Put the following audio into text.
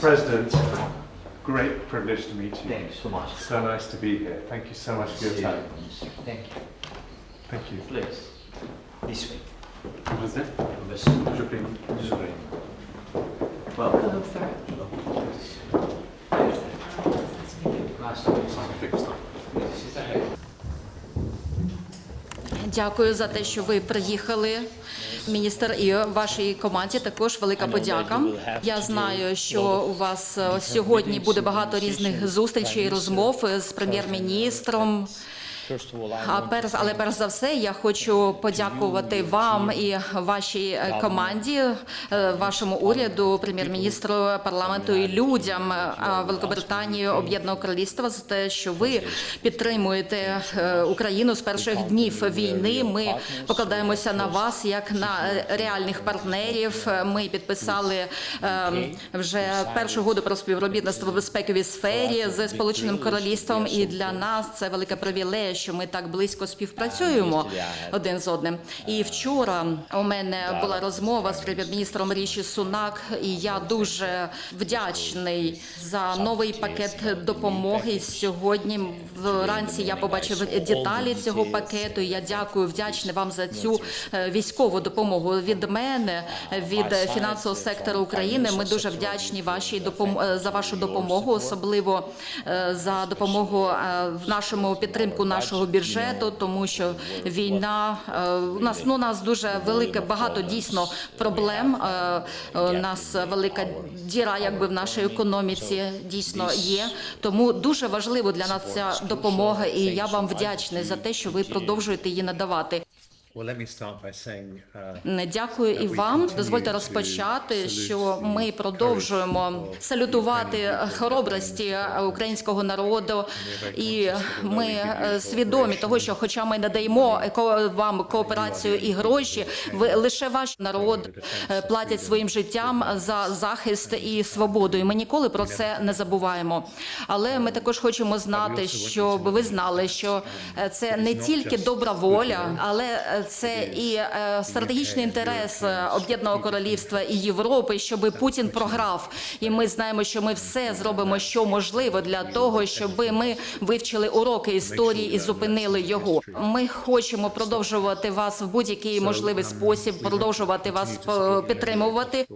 President, great privilege to meet you. Thank you so much. So nice to be here. Thank you so much for your time. Thank you. Thank you. Please. This way. Vous êtes This Je prie. way. Welcome. Дякую за те, що ви приїхали. Міністр і вашій команді також велика подяка. Я знаю, що у вас сьогодні буде багато різних зустрічей і розмов з прем'єр-міністром. А перш, але перш за все, я хочу подякувати вам і вашій е, команді, вашому уряду, прем'єр-міністру, парламенту і людям Великобританії, Об'єднаного Королівства за те, що ви підтримуєте е, Україну з перших днів війни. Ми покладаємося на вас як на е, реальних партнерів. Ми підписали вже першу угоду про співробітництво в безпековій сфері з Сполученим Королівством, і для нас це велика привілея, що ми так близько співпрацюємо один з одним. І вчора у мене була розмова з прем'єр-міністром Ріші Сунак, і я дуже вдячний за новий пакет допомоги. Сьогодні вранці я побачив деталі цього пакету. і Я дякую, вдячний вам за цю е, військову допомогу від мене, від фінансового сектору України. Ми дуже вдячні вашій допом... за вашу допомогу, особливо е, за допомогу е, в нашому підтримку нашого бюджету, тому що війна е, у нас ну у нас дуже велике багато дійсно проблем. Е, У нас велика діра, якби в нашій економіці дійсно є. Тому дуже важливо для нас ця допомога, і я вам вдячний за те, що ви продовжуєте її надавати. Дякую і вам. Дозвольте розпочати, що ми продовжуємо салютувати хоробрості українського народу, і ми е, свідомі того, що, хоча ми надаємо вам кооперацію і гроші, ви лише ваш народ е, платять своїм життям за захист і свободу. І ми ніколи про це не забуваємо. Але ми також хочемо знати, щоб ви знали, що е, це не тільки добра воля, але це і е, стратегічний інтерес е, об'єднаного королівства і Європи, щоб Путін програв. І ми знаємо, що ми все зробимо, що можливо для того, щоб ми вивчили уроки історії і зупинили його. Ми хочемо продовжувати вас в будь-який можливий спосіб, продовжувати вас е, підтримувати.